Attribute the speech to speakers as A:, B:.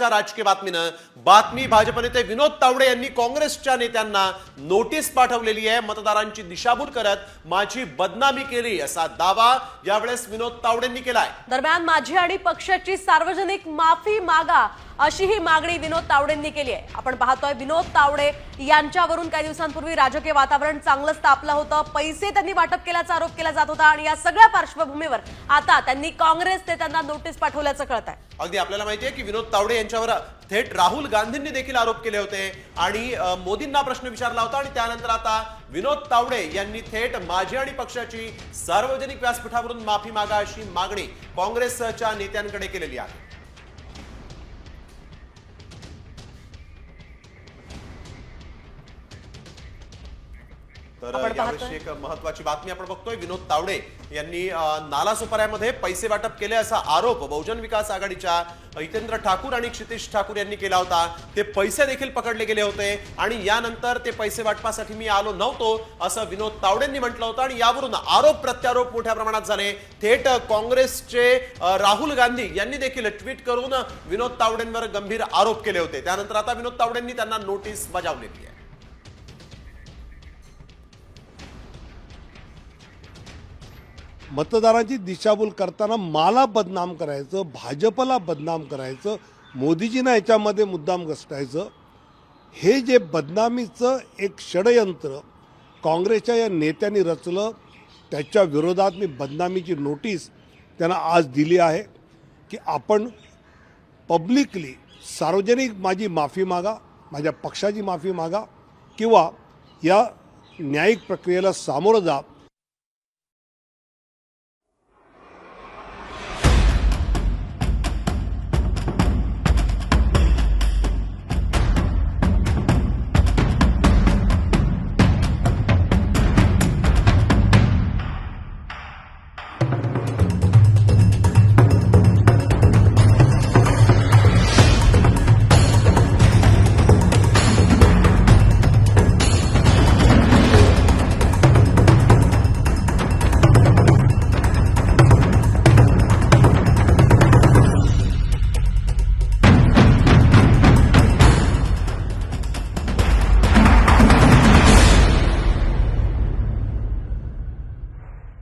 A: महत्त्वाच्या राजकीय बातमीनं बातमी भाजप नेते विनोद तावडे यांनी काँग्रेसच्या नेत्यांना नोटीस पाठवलेली आहे. मतदारांची दिशाभूल करत माझी बदनामी केली असा दावा यावेळेस विनोद तावडेंनी केलाय.
B: दरम्यान माझी आणि पक्षाची सार्वजनिक माफी मागा. अशी ही मागणी विनोद तावडेंनी केली आहे. आपण पाहतोय विनोद तावडे यांच्यावरून काही दिवसांपूर्वी राजकीय वातावरण चांगलंच तापलं होतं. पैसे त्यांनी वाटप केल्याचा आरोप केला जात होता आणि या सगळ्या पार्श्वभूमीवर आता त्यांनी काँग्रेस नेत्यांना नोटीस पाठवल्याचं कळत आहे
A: अगदी आपल्याला माहिती आहे की विनोद तावडे यांच्यावर थेट राहुल गांधींनी देखील आरोप केले होते आणि मोदींना प्रश्न विचारला होता आणि त्यानंतर आता विनोद तावडे यांनी थेट माझी आणि पक्षाची सार्वजनिक व्यासपीठावरून माफी मागा अशी मागणी काँग्रेसच्या नेत्यांकडे केलेली आहे. तर
B: पाहतोय.
A: एक महत्वाची बातमी आपण बघतोय. विनोद तावडे यांनी अ, नालासोपाऱ्यामध्ये पैसे वाटप केले असा आरोप बहुजन विकास आघाडीच्या हितेंद्र ठाकूर आणि क्षितिश ठाकूर यांनी केला होता. ते पैसे देखील पकडले गेले होते आणि यानंतर ते पैसे वाटपासाठी मी आलो नव्हतो असं विनोद तावडेंनी म्हटलं होतं आणि यावरून आरोप प्रत्यारोप मोठ्या प्रमाणात झाले. थेट काँग्रेसचे राहुल गांधी यांनी देखील ट्विट करून विनोद तावडेंवर गंभीर आरोप केले होते. त्यानंतर आता विनोद तावडेंनी त्यांना नोटीस बजावलेली आहे.
C: मतदारांची दिशाभूल करताना मला बदनाम करायचं भाजपला बदनाम करायचं मोदीजींना याच्यामध्ये मुद्दाम घसटायचं हे जे बदनामीचं एक षडयंत्र काँग्रेसच्या या नेत्यांनी रचलं त्याच्या विरोधात मी बदनामीची नोटीस त्यांना आज दिली आहे की आपण पब्लिकली सार्वजनिक माझी माफी मागा माझ्या पक्षाची माफी मागा किंवा या न्यायिक प्रक्रियेला सामोरं जा